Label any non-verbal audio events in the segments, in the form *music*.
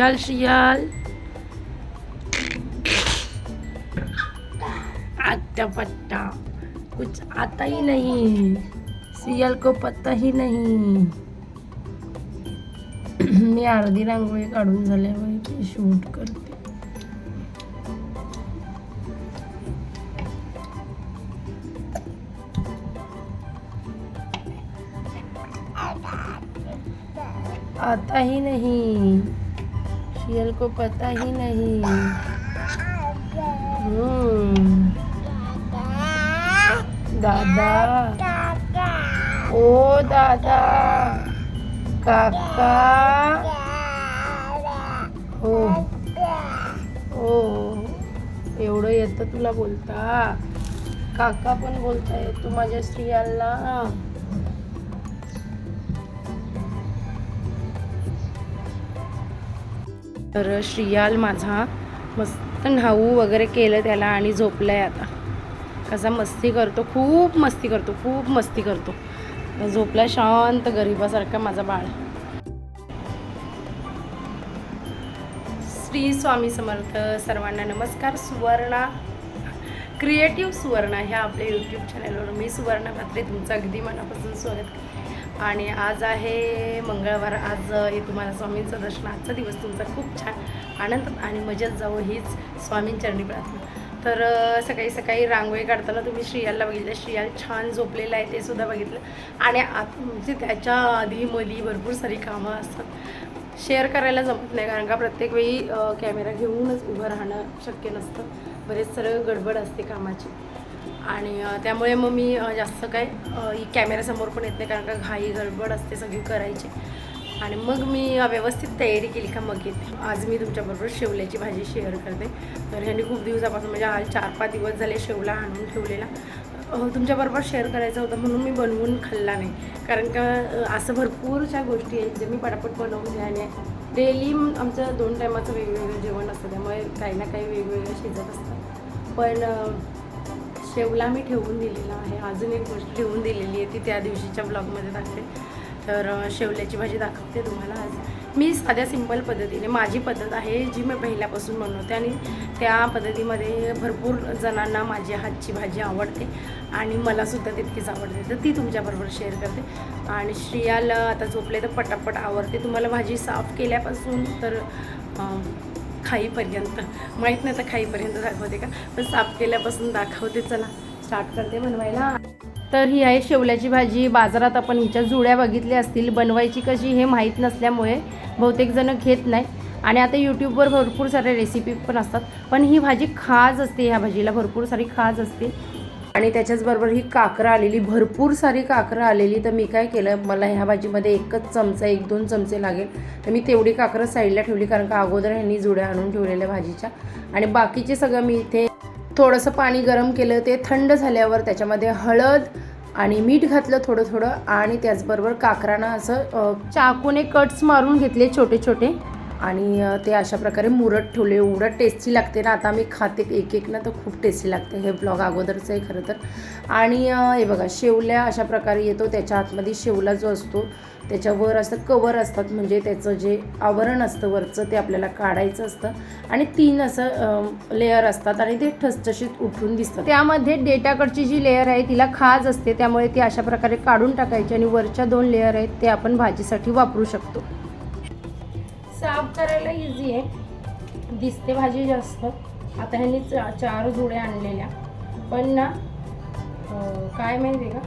श्रियाल श्रियाल श्रियाल आता पत्ता. कुछ आता ही नहीं. सियल को पत्ता ही नहीं. *clears throat* मी अर्धी रांगोळी काढून झाल्यावर ते शूट करते. आता ही नहीं. शियल को पता ही नहीं। दादा। ओ दादा। काका। हो हो एवढं येतं तुला बोलता? काका पण बोलता तू माझ्या स्त्रियाला तर श्रियाल माझा मस्त न्हाऊ वगैरे केलं त्याला आणि झोपलं आहे आता. कसा मस्ती करतो खूप मस्ती करतो खूप मस्ती करतो. झोपला शांत गरीबासारखा माझा बाळ. श्री स्वामी समर्थ सर्वांना नमस्कार. सुवर्णा क्रिएटिव्ह सुवर्णा ह्या आपल्या यूट्यूब चॅनलवर मी सुवर्णा म्हात्रे तुमचं अगदी मनापासून स्वागत करते. आणि आज आहे मंगळवार. आज हे तुम्हाला स्वामींचं दर्शन. आजचा दिवस तुमचा खूप छान आनंद आणि मजेत जावं हीच स्वामींचरणी प्रार्थना. तर सकाळी सकाळी रांगोळी काढताना तुम्ही श्रियालला बघितलं. श्रियाल छान झोपलेलं आहे ते सुद्धा बघितलं. आणि आत म्हणजे त्याच्या आधी मुली भरपूर सारी कामं असतात. शेअर करायला जमत नाही कारण का प्रत्येक वेळी कॅमेरा घेऊनच उभं राहणं शक्य नसतं. बरेच सरळ गडबड असते कामाची. आणि त्यामुळे मग मी जास्त काय कॅमेऱ्यासमोर पण येत नाही कारण का घाई गडबड असते सगळी करायची. आणि मग मी व्यवस्थित तयारी केली का मग येते. आज मी तुमच्याबरोबर शेवल्याची भाजी शेअर करते. तर ह्यांनी खूप दिवसापासून म्हणजे आज चार पाच दिवस झाले शेवला आणून ठेवलेला. तुमच्याबरोबर शेअर करायचं होतं म्हणून मी बनवून खाल्ला नाही. कारण का असं भरपूरशा गोष्टी आहेत जे मी पटापट बनवून घ्याने डेली आमचं दोन टायमाचं वेगवेगळं जेवण असतं. त्यामुळे काही ना काही वेगवेगळं शिजत असतं. पण शेवला मी ठेवून दिलेला आहे. अजून एक गोष्ट ठेवून दिलेली आहे ती त्या दिवशीच्या ब्लॉगमध्ये दाखवेल तर शेवल्याची भाजी दाखवते तुम्हाला आज. मी साध्या सिंपल पद्धतीने माझी पद्धत आहे जी मी पहिल्यापासून बनवते आणि त्या पद्धतीमध्ये भरपूर जणांना माझी हातची भाजी आवडते आणि मलासुद्धा तितकीच आवडते. तर ती तुमच्याबरोबर शेअर करते. आणि श्रियाला आता झोपले तर पटापट आवडते तुम्हाला भाजी साफ केल्यापासून तर खाईपर्यंत. माहीत नाही तर खाईपर्यंत दाखवते का? पण साफ केल्यापासून दाखवते चला. स्टार्ट करते बनवायला. तर ही आहे शेवल्याची भाजी. बाजारात आपण हिच्या जुळ्या बघितल्या असतील. बनवायची कशी हे माहीत नसल्यामुळे बहुतेक जण घेत नाही. आणि आता यूट्यूबवर भरपूर साऱ्या रेसिपी पण असतात. पण ही भाजी खाज असते ह्या भाजीला भरपूर सारी खाज असते. आणि त्याच्याचबरोबर ही काकरं आलेली भरपूर सारी काकरं आलेली. तर मी काय केलं मला ह्या भाजीमध्ये एकच चमचा एक दोन चमचे लागेल. तर मी तेवढी काकरं साईडला ठेवली कारण का अगोदर ह्यांनी जुड्या आणून ठेवलेल्या भाजीच्या. आणि बाकीचे सगळं मी इथे थोडंसं पाणी गरम केलं ते थंड झाल्यावर त्याच्यामध्ये हळद आणि मीठ घातलं थोडं थोडं आणि त्याचबरोबर काकरानं असं चाकूने कट्स मारून घेतले छोटे छोटे आणि ते अशा प्रकारे मुरत ठेवले. एवढं टेस्टी लागते ना आता मी खाते एक एक ना तर खूप टेस्टी लागते हे ब्लॉग अगोदरचं आहे खरं तर. आणि हे बघा शेवल्या अशा प्रकारे येतो. त्याच्या आतमध्ये शेवला जो असतो त्याच्यावर असं कवर असतात. म्हणजे त्याचं जे आवरण असतं वरचं ते आपल्याला काढायचं असतं. आणि तीन असं लेअर असतात आणि ते ठसठशीत उठून दिसतात. त्यामध्ये डेटाकडची जी लेअर आहे तिला खाज असते. त्यामुळे ती अशा प्रकारे काढून टाकायची आणि वरच्या दोन लेअर आहेत ते आपण भाजीसाठी वापरू शकतो. साफ करायला इझी आहे. दिसते भाजी जास्त. आता ह्यांनी चा- चार जुड्या आणलेल्या. पण ना काय माहिती आहे का?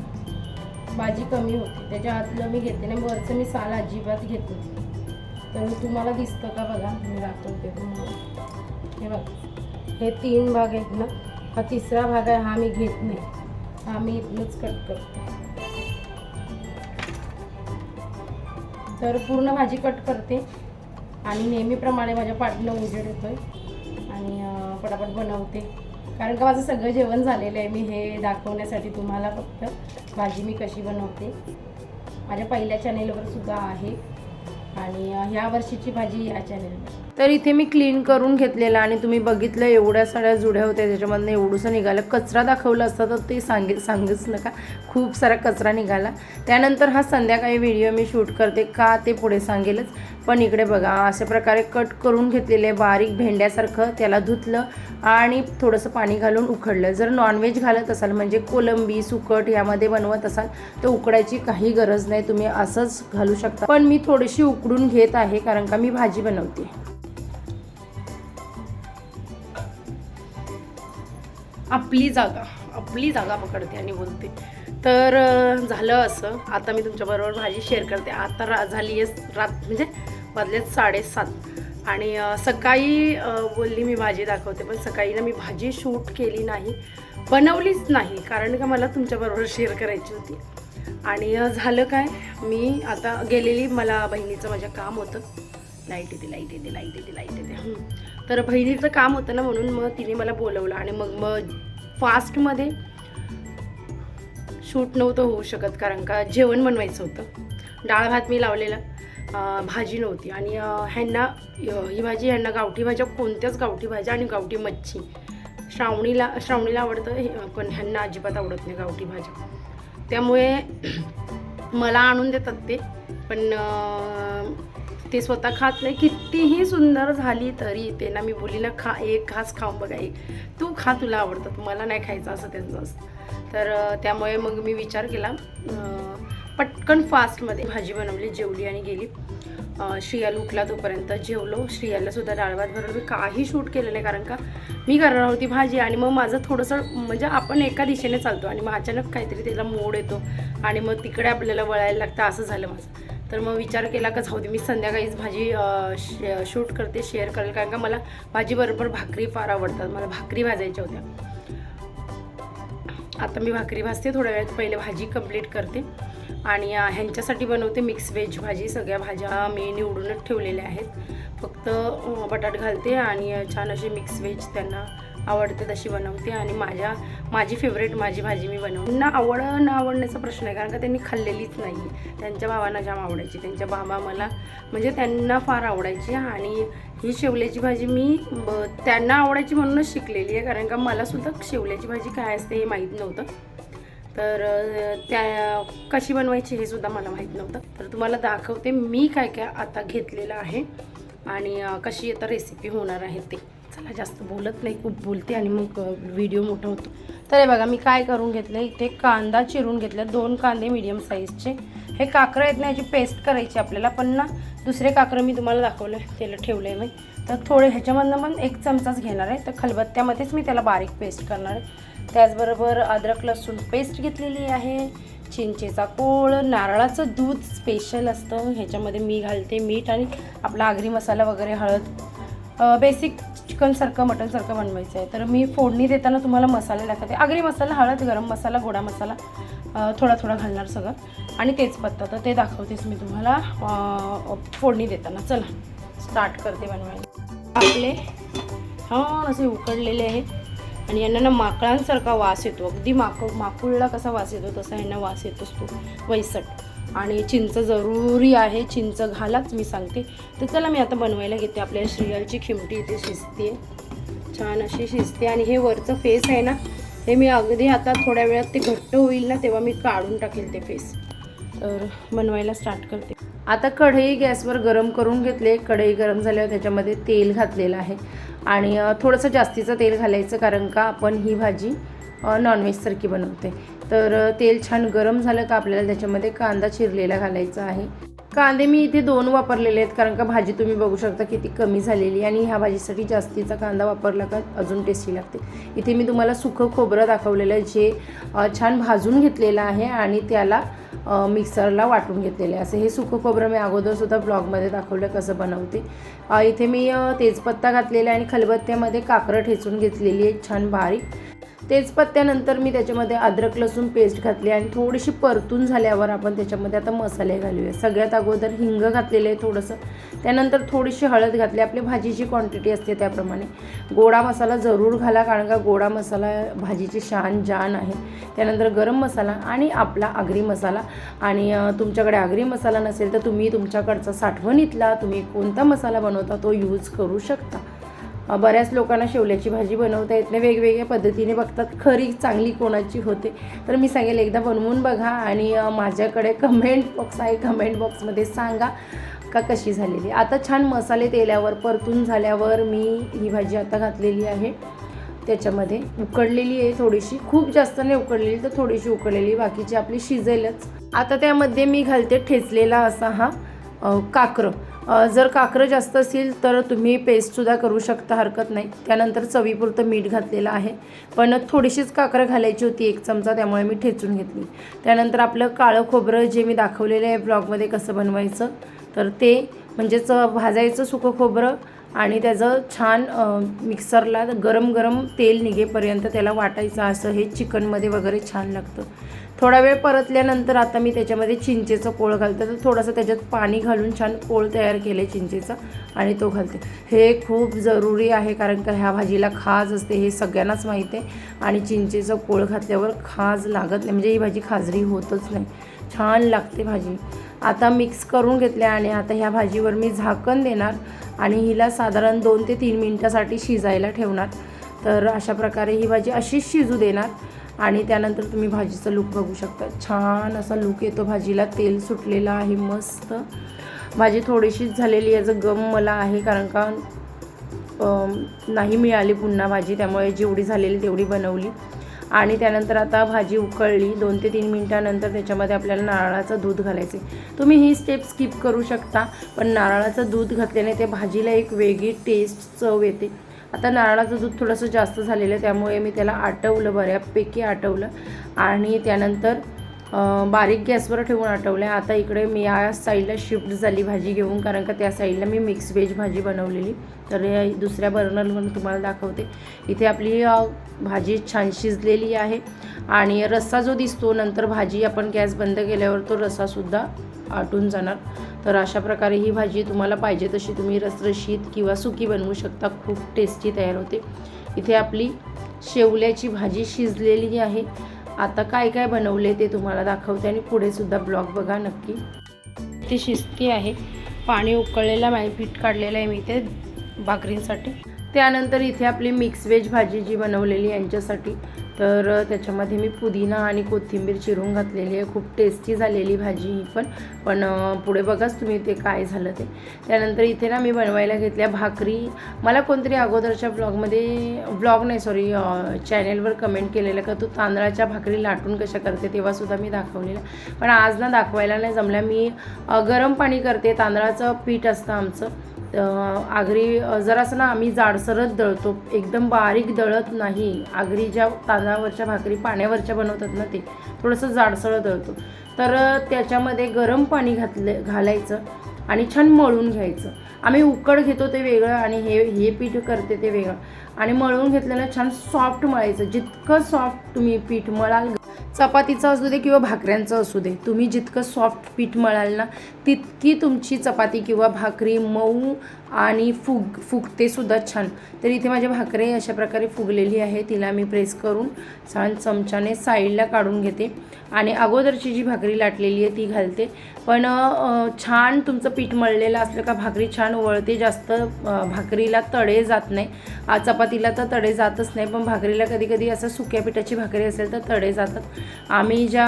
भाजी कमी होती. त्याच्या आतलं मी घेते नाही. वरचं मी साल अजिबात घेत होती तर तुम्हाला दिसतं का बघा? मी दाखवते तुम्हाला. हे बघा. हे तीन भाग आहेत ना. हा तिसरा भाग आहे. हा मी घेत नाही. हा मी इथनंच कट करते. तर पूर्ण भाजी कट करते. आणि नेहमीप्रमाणे माझ्या पाठीला उजेड येतो आहे आणि पटापट बनवते. कारण का माझं सगळं जेवण झालेलं आहे. मी हे दाखवण्यासाठी तुम्हाला फक्त भाजी मी कशी बनवते. माझ्या पहिल्या चॅनेलवर सुद्धा आहे. आणि ह्या वर्षीची भाजी या चॅनेलवर तर इथे मी क्लीन करून घेतलेलं आणि तुम्ही बघितलं एवढ्या साऱ्या जुड्या होत्या. त्याच्यामधनं एवढंसं निघालं. कचरा दाखवला असता तर ते सांगे सांगूच नका. खूप सारा कचरा निघाला. त्यानंतर हा संध्याकाळी व्हिडिओ मी शूट करते. का ते पुढे सांगेलच. पण इकडे बघा अशा प्रकारे कट करून घेतलेले बारीक भेंड्यासारखं त्याला धुतलं आणि थोडंसं पाणी घालून उकडलं. जर नॉनव्हेज घालत असाल म्हणजे कोलंबी सुकट यामध्ये बनवत असाल तर उकडायची काही गरज नाही. तुम्ही असंच घालू शकता. पण मी थोडीशी उकडून घेत आहे कारण का मी भाजी बनवते. आपली जागा आपली जागा पकडते आणि बोलते. तर झालं असं. आता मी तुमच्याबरोबर भाजी शेअर करते. आता रा झाली आहे रात म्हणजे वाजलेत साडेसात. आणि सकाळी बोलली मी भाजी दाखवते पण सकाळी ना मी भाजी शूट केली नाही बनवलीच नाही कारण का मला तुमच्याबरोबर शेअर करायची होती. आणि झालं काय मी आता गेलेली मला बहिणीचं माझ्या काम होतं. लाइट येते लाइट येते लाइट येते लाइट येते. तर बहिणीचं काम होतं ना म्हणून मग तिने मला बोलवलं आणि मग मग फास्टमध्ये शूट नव्हतं होऊ शकत कारण का जेवण बनवायचं होतं. डाळ भात मी लावलेला. भाजी नव्हती. आणि ह्यांना ही भाजी ह्यांना गावठी भाज्या कोणत्याच गावठी भाज्या आणि गावठी मच्छी. श्रावणीला श्रावणीला आवडतं हे- पण ह्यांना अजिबात आवडत नाही गावठी भाज्या. त्यामुळे *clears throat* मला आणून देतात ते पण ते स्वतः खात नाही. कितीही सुंदर झाली तरी ते ना मी बोली ना खा एक घास खाऊन बघा एक तू खा तुला आवडतात मला नाही खायचं असं त्यांचं असतं. तर त्यामुळे मग मी विचार केला पटकन फास्टमध्ये भाजी बनवली जेवली आणि गेली. अं, श्रियाला उठला तोपर्यंत जेवलो. श्रियाला सुद्धा डाळ भरवलं. मी काही शूट केलं नाही कारण का मी करणार होती भाजी आणि मग माझं थोडंसं म्हणजे आपण एका दिशेने चालतो आणि मग अचानक काहीतरी त्याला मोड येतो आणि मग तिकडे आपल्याला वळायला लागतं असं झालं माझं. तर मग विचार केला का जाऊ दे मी संध्याकाळीच भाजी शे शूट करते शेअर करेल. कारण का मला भाजीबरोबर भाकरी फार आवडतात. मला भाकरी भाजायच्या होत्या. आता मी भाकरी भाजते थोड्या वेळात पहिले भाजी कंप्लीट करते. आणि ह्यांच्यासाठी बनवते मिक्स व्हेज भाजी. सगळ्या भाज्या मी निवडूनच ठेवलेल्या आहेत. फक्त बटाट घालते आणि छान अशी मिक्स व्हेज त्यांना आवडते तशी बनवते. आणि माझ्या माझी फेवरेट माझी भाजी मी बनवते. त्यांना आवड न आवडण्याचा प्रश्न आहे कारण का त्यांनी खाल्लेलीच नाही त्यांच्या भावांना जाम आवडायची. त्यांच्या बाबा मला म्हणजे त्यांना फार आवडायची. आणि ही शेवल्याची भाजी मी ब- त्यांना आवडायची म्हणूनच शिकलेली आहे. कारण का मला सुद्धा शेवल्याची भाजी काय असते हे माहीत नव्हतं. तर त्या कशी बनवायची हे सुद्धा मला माहीत नव्हतं. तर तुम्हाला दाखवते मी काय काय आता घेतलेलं आहे आणि कशी आता रेसिपी होणार आहे ते. चला जास्त बोलत नाही खूप बोलते आणि मग व्हिडिओ मोठा होतो. तर हे बघा मी काय करून घेतलं इथे कांदा चिरून घेतला दोन कांदे मीडियम साईजचे हे काकरं आहेत ना याची पेस्ट करायची आपल्याला पण ना दुसरे काकरं मी तुम्हाला दाखवलं त्याला ठेवलं आहे मी. तर थोडे ह्याच्यामधनं पण एक चमचाच घेणार आहे तर खलबत्त्यामध्येच मी त्याला बारीक पेस्ट करणार आहे. त्याचबरोबर अद्रक लसूण पेस्ट घेतलेली आहे चिंचेचा कोळ नारळाचं दूध स्पेशल असतं. ह्याच्यामध्ये मी घालते मीठ आणि आपला आगरी मसाला वगैरे हळद. बेसिक चिकनसारखं मटनसारखं बनवायचं आहे. तर मी फोडणी देताना तुम्हाला मसाले दाखवते. आगरी मसाला हळद गरम मसाला गोडा मसाला थोडा थोडा घालणार सगळं. आणि तेजपत्ता तर ते दाखवतेच मी तुम्हाला. फोडणी देताना. चला स्टार्ट करते बनवायला. आपले हां असे उकडलेले आहेत. आणि यांना ना माकडांसारखा वास येतो. अगदी माक माकुळला कसा वास येतो तसा यांना वास येतोच तो वैसट. आणि चिंच जरुरी आहे. चिंच घालाच मी सांगते. तर चला मी आता बनवायला घेते आपल्या श्रीयालची खिमटी. इथे शिजते छान अशी शिजते. आणि हे वरचं फेस आहे ना हे मी अगदी आता थोड्या वेळात ते घट्ट होईल ना तेव्हा मी काढून टाकेल ते फेस. तर बनवायला स्टार्ट करते. आता कढई गॅसवर गरम करून घेतले कढई गरम झाल्यावर त्याच्यामध्ये तेल घातलेलं आहे. आणि थोडंसं जास्तीचं तेल घालायचं कारण का आपण ही भाजी नॉनव्हेजसारखी बनवते. तर तेल छान गरम झालं का आपल्याला त्याच्यामध्ये कांदा चिरलेला घालायचा आहे. कांदे मी इथे दोन वापरलेले आहेत कारण का भाजी तुम्ही बघू शकता किती कमी झालेली आहे. आणि ह्या भाजीसाठी जास्तीचा कांदा वापरला का अजून टेस्टी लागते. इथे मी तुम्हाला सुकं खोबरं दाखवलेलं आहे जे छान भाजून घेतलेलं आहे. आणि त्याला मिक्सरला वाटून घेतलेले. असे हे सुकं खोबरं मी अगोदरसुद्धा ब्लॉगमध्ये दाखवलं कसं बनवते. इथे मी तेजपत्ता घातलेला आहे आणि खलबत्त्यामध्ये काकरं ठेचून घेतलेली आहे. छान बारीक. तेजपत्त्यानंतर मी त्याच्यामध्ये अद्रक लसूण पेस्ट घातली आणि थोडीशी परतून झाल्यावर आपण त्याच्यामध्ये आता मसाले घालूया. सगळ्यात अगोदर हिंग घातलेलं आहे थोडंसं. त्यानंतर थोडीशी हळद घातली. आपली भाजीची क्वांटिटी असते त्याप्रमाणे. गोडा मसाला जरूर घाला कारण का गोडा मसाला भाजीची शान जान आहे. त्यानंतर गरम मसाला आणि आपला आगरी मसाला. आणि तुमच्याकडे आगरी मसाला नसेल तर तुम्ही तुमच्याकडचा साठवणीतला तुम्ही कोणता मसाला बनवता तो यूज करू शकता. बऱ्याच लोकांना शेवल्याची भाजी बनवता येत नाही. वेगवेगळ्या पद्धतीने बघतात. खरी चांगली कोणाची होते? तर मी सांगेल एकदा बनवून बघा आणि माझ्याकडे कमेंट बॉक्स आहे. कमेंट बॉक्समध्ये सांगा का कशी झालेली. आता छान मसाले तेल्यावर परतून झाल्यावर मी ही भाजी आता घातलेली आहे. त्याच्यामध्ये उकडलेली आहे थोडीशी. खूप जास्त नाही उकडलेली तर थोडीशी उकडलेली. बाकीची आपली शिजेलच. आता त्यामध्ये मी घालते ठेचलेला असा हा काकरं. जर काकरं जास्त असेल तर तुम्ही पेस्टसुद्धा करू शकता हरकत नाही. त्यानंतर चवीपुरतं मीठ घातलेलं आहे. पण थोडीशीच काकरं घालायची होती एक चमचा त्यामुळे मी ठेचून घेतली. त्यानंतर आपलं काळं खोबरं जे मी दाखवलेलं आहे ब्लॉगमध्ये कसं बनवायचं तर ते म्हणजेच भाजायचं सुकं खोबरं आणि त्याचं छान मिक्सरला गरम गरम तेल निघेपर्यंत त्याला वाटायचं. असं हे चिकनमध्ये वगैरे छान लागतं. थोडा वेळ परतल्यानंतर आता मी त्याच्यामध्ये चिंचेचं पोळ घालते. तर थोडंसं त्याच्यात पाणी घालून छान पोळ तयार केले चिंचेचं चिंचेचा आणि तो घालते. हे खूप जरुरी आहे कारण का ह्या भाजीला खाज असते हे सगळ्यांनाच माहीत आहे. आणि चिंचेचं पोळ घातल्यावर खाज लागत नाही. म्हणजे ही भाजी खाजरी होतच नाही. छान लागते भाजी. आता मिक्स करून घेतल्या आणि आता ह्या भाजीवर मी झाकण देणार आणि हिला साधारण दोन ते तीन मिनटासाठी शिजायला ठेवणार. तर अशा प्रकारे ही भाजी अशीच शिजू देणार. आणि त्यानंतर तुम्ही भाजीचा लूक बघू शकता. छान असा लूक येतो भाजीला. तेल सुटलेलं आहे मस्त. भाजी थोडीशीच झालेली याचं गम मला आहे कारण का नाही मिळाली पुन्हा भाजी त्यामुळे जेवढी झालेली तेवढी बनवली. आणि त्यानंतर आता भाजी उकळली. दोन ते तीन मिनटानंतर त्याच्यामध्ये आपल्याला नारळाचं दूध घालायचे तुम्ही ही स्टेप स्किप करू शकता पण नारळाचं दूध घातल्याने ते भाजीला एक वेगळी टेस्ट चव येते. आता नारळाचं दूध थोडंसं जास्त झालेलं आहे त्यामुळे मी त्याला आटवलं बऱ्यापैकी आटवलं. आणि त्यानंतर बारीक गॅसवर ठेवून आटवलं आहे आता इकडे मी या साईडला शिफ्ट झाली भाजी घेऊन कारण का त्या साईडला मी मिक्स व्हेज भाजी बनवलेली. तर या दुसऱ्या बर्नरवरून तुम्हाला दाखवते. इथे आपली भाजी छान शिजलेली आहे आणि रस्सा जो दिसतो नंतर भाजी आपण गॅस बंद केल्यावर तो रस्सासुद्धा आटून जाणार. तर अशा प्रकारे ही भाजी तुम्हाला पाहिजे तशी तुम्ही रसरशीत किंवा सुकी बनवू शकता. खूप टेस्टी तयार होते. इथे आपली शेवल्याची भाजी शिजलेली आहे. आता काय काय बनवले ते तुम्हाला दाखवते आणि पुढेसुद्धा ब्लॉग बघा नक्की. ती शिजती आहे. पाणी उकळलेलं आहे. पीठ काढलेलं आहे मी ते भाकरींसाठी. त्यानंतर इथे आपली मिक्स व्हेज भाजी जी बनवलेली यांच्यासाठी तर त्याच्यामध्ये मी पुदिना आणि कोथिंबीर चिरून घातलेली आहे. खूप टेस्टी झालेली भाजी ही पण. पण पुढे बघाच तुम्ही ते काय झालं ते. त्यानंतर इथे ना मी बनवायला घेतल्या भाकरी. मला कोणतरी अगोदरच्या ब्लॉगमध्ये ब्लॉग नाही सॉरी चॅनेलवर कमेंट केलेलं का तू तांदळाच्या भाकरी लाटून कशा करते? तेव्हासुद्धा मी दाखवलेलं. पण आज ना दाखवायला नाही जमल्या मी गरम पाणी करते. तांदळाचं पीठ असतं आमचं. आगरी जरासं ना आम्ही जाडसरच दळतो. एकदम बारीक दळत नाही. आगरी ज्या तांदळावरच्या भाकरी पाण्यावरच्या बनवतात ना ते थोडंसं जाडसरं दळतो. तर त्याच्यामध्ये गरम पाणी घातलं घालायचं आणि छान मळून घ्यायचं. आम्ही उकड घेतो ते वेगळं आणि हे हे पीठ करते ते वेगळं. आणि मळून घेतलेलं छान सॉफ्ट मळायचं. जितकं सॉफ्ट तुम्ही पीठ मळाल चपातीचं असू दे किंवा भाकऱ्यांचं असू दे तुम्ही जितकं सॉफ्ट पीठ मळाल ना तितकी तुमची चपाती किंवा भाकरी मऊ आणि फुग फुगते सुद्धा छान. तर इथे माझ्या भाकरी अशा प्रकारे फुगलेली आहे तिला मी प्रेस करून छान चमच्याने साईडला काढून घेते. आणि अगोदरची जी भाकरी लाटलेली आहे ती घालते. पण छान तुमचं पीठ मळलेलं असलं का भाकरी छान वळते जास्त भाकरीला तडे जात नाही. चपातीला तर तडे जातच नाही पण भाकरीला कधी कधी असं सुक्या पिठाची भाकरी असेल तर तडे जातात. आम्ही ज्या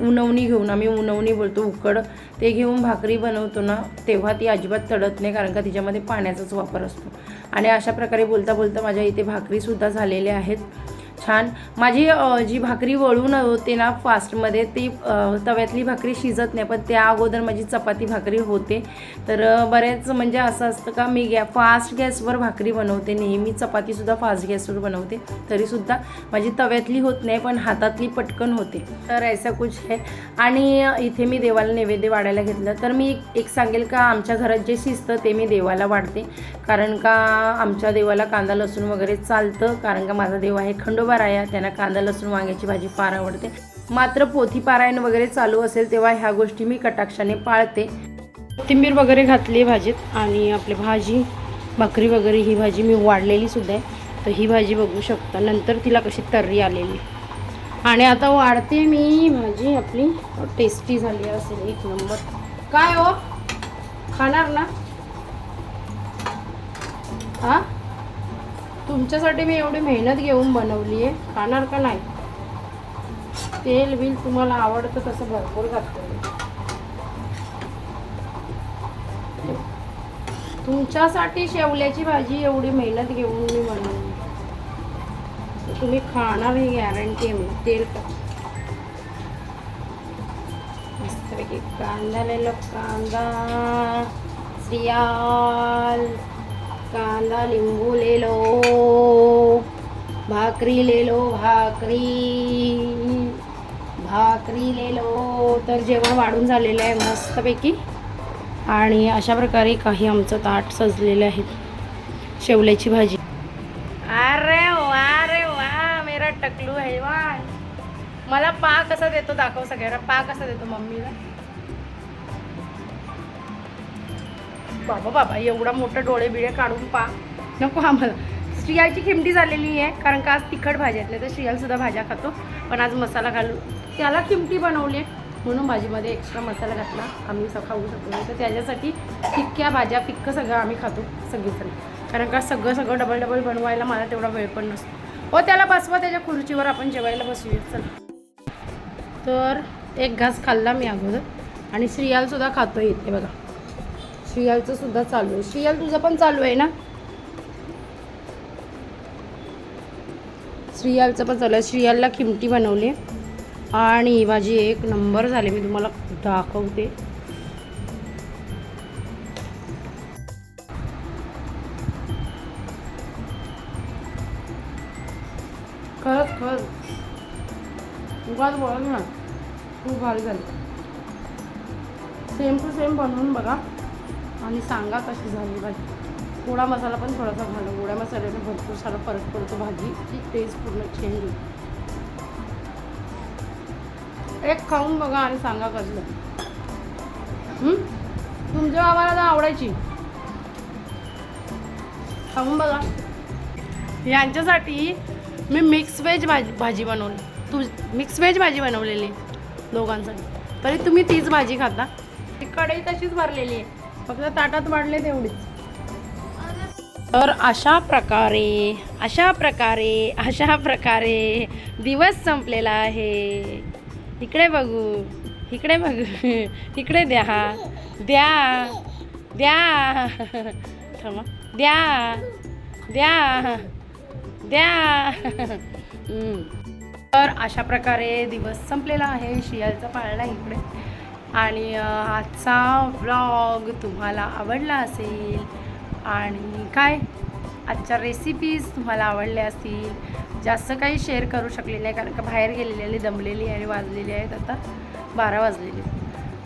उनवणी घेऊन आम्ही उनवणी बोलतो उकड ते घेऊन भाकरी बनवतो ना तेव्हा ती अजिबात तडत नाही कारण का तिच्यामध्ये पाण्याचाच वापर असतो. आणि अशा प्रकारे बोलता बोलता माझ्या इथे भाकरीसुद्धा झालेल्या आहेत. छान. माझी जी भाकरी वळून होते ना फास्टमध्ये ती तव्यातली भाकरी शिजत नाही पण त्या अगोदर माझी चपाती भाकरी होते. तर बऱ्याच बरेच म्हणजे असं असतं का मी गॅ फास्ट गॅसवर भाकरी बनवते नेहमी चपातीसुद्धा फास्ट गॅसवर बनवते तरीसुद्धा माझी तव्यातली होत नाही पण हातातली पटकन होते. तर ऐसा कुछ आहे आणि इथे मी देवाला नैवेद्य वाढायला घेतलं. तर मी एक सांगेल का आमच्या घरात जे शिजतं ते मी देवाला वाढते. कारण का आमच्या देवाला कांदा लसूण वगैरे चालतं कारण का माझा देव आहे खंडो विठोबा त्यांना कांदा लसूण वांग्याची भाजी फार आवडते. मात्र पोथी पारायण वगैरे चालू असेल तेव्हा ह्या गोष्टी मी कटाक्षाने पाळते. कोथिंबीर वगैरे घातली भाजीत आणि आपली भाजी भाकरी वगैरे ही भाजी मी वाढलेली सुद्धा आहे. तर ही भाजी बघू शकता. नंतर तिला कशी तर्री आलेली. आणि आता वाढते मी भाजी आपली टेस्टी झाली असेल एक नंबर. काय हो? खाणार ना? हा? तुमच्यासाठी मी एवढी मेहनत घेऊन बनवली आहे. खाणार का नाही? तेल बिल तुम्हाला आवडतं तसं भरपूर घातलं तुमच्यासाठी शेवल्याची भाजी एवढी मेहनत घेऊन मी बनवली. तुम्ही खाणार ही गॅरंटी आहे मी. तेल मस्तपैकी कांदा लिहिलो कांदा सियाल. कांदा लिंबू ले लो भाकरी ले लो भाकरी. भाकरी ले लो तर जेवण वाढून झालेलं आहे मस्तपैकी. आणि अशा प्रकारे काही आमचं ताट सजलेलं आहे. शेवल्याची भाजी. अरे वा रे वा मेरा टकलू है वा मला पा कसा देतो दाखव सगळ्यांना पा कसा देतो मम्मीला. बाबा बाबा एवढा मोठा डोळे बिळे काढून पा. नको आम्हाला. श्रियाची खिमटी झालेली आहे कारण का आज तिखट भाज्या आहेत नाही तर श्रियालसुद्धा भाज्या खातो. पण आज मसाला घालून त्याला खिमटी बनवली आहे. म्हणून भाजीमध्ये एक्स्ट्रा मसाला घातला. आम्ही स खाऊ शकतो नाही तर त्याच्यासाठी फिक्क्या भाज्या फिक्क सगळं आम्ही खातो सगळीजण. कारण का सगळं सगळं डबल डबल बनवायला मला तेवढा वेळ पण नसतो. हो त्याला बसवा त्याच्या खुर्चीवर आपण जेवायला बसूया. चला. तर एक घास खाल्ला मी अगोदर. आणि श्रियालसुद्धा खातो इथे बघा. श्रियालचं सुद्धा चालू आहे. श्रियाल तुझं पण चालू आहे ना? श्रियालचं पण चालू आहे. श्रियालला खिमटी बनवली आणि माझी एक नंबर झाली. मी तुम्हाला दाखवते. खरंच खरंच. उगाच बोलत ना. खूप भारी झाली. सेम टू सेम बनवून बघा. आणि सांगा कशी झाली भाजी. गोडा मसाला पण थोडासा घाला गोड्या मसाल्याने भरपूर सारा फरक पडतो भाजीची टेस्ट पूर्ण चेंज होते एक खाऊन बघा आणि सांगा कसलं तुमच्या आम्हाला तर आवडायची. खाऊन बघा. यांच्यासाठी मी मिक्स व्हेज भाजी भाजी बनवली. तू मिक्स व्हेज भाजी बनवलेली दोघांसाठी. तरी तुम्ही तीच भाजी खाता. ती कढई तशीच भरलेली आहे. फक्त ताटात वाढले तेवढीच. तर अशा प्रकारे अशा प्रकारे अशा प्रकारे दिवस संपलेला आहे. इकडे बघू इकडे बघू इकडे द्या द्या द्या थांबा द्या द्या द्या. तर अशा प्रकारे दिवस संपलेला आहे शियालचा पाळणा इकडे. आणि आजचा व्लॉग तुम्हाला आवडला असेल आणि काय? आजच्या रेसिपीज तुम्हाला आवडल्या असतील जास्त काही शेअर करू शकले नाही कारण का बाहेर गेलेली दमलेली आणि वाजलेली आहेत आता बारा वाजलेली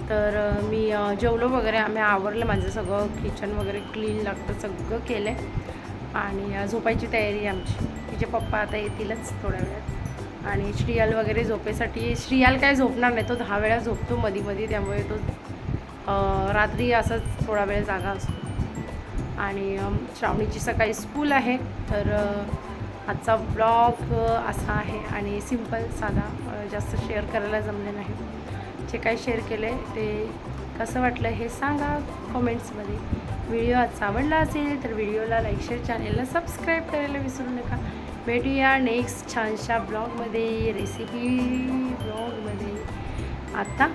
तर मी जेवलो वगैरे आम्ही आवरलं माझं सगळं किचन वगैरे क्लीन लागतं सगळं केलं आहे आणि झोपायची तयारी आमची. तिचे पप्पा आता येतीलच थोड्या वेळात. आणि श्रियाल वगैरे झोपेसाठी श्रियाल काय झोपणार नाही तो दहा वेळा झोपतो मध्ये मध्ये त्यामुळे तो रात्री असाच थोडा वेळ जागा असतो. आणि श्रावणीची सकाळी स्कूल आहे तर आजचा ब्लॉग असा आहे. आणि सिंपल साधा जास्त शेअर करायला जमले नाही. जे काय शेअर केले ते कसं वाटलं हे सांगा कमेंट्समध्ये. व्हिडिओ आज आवडला असेल तर व्हिडिओला लाईक शेअर चॅनेलला सबस्क्राईब करायला विसरू नका. भेटूया नेक्स्ट छानशा ब्लॉगमध्ये रेसिपी ब्लॉगमध्ये आत्ता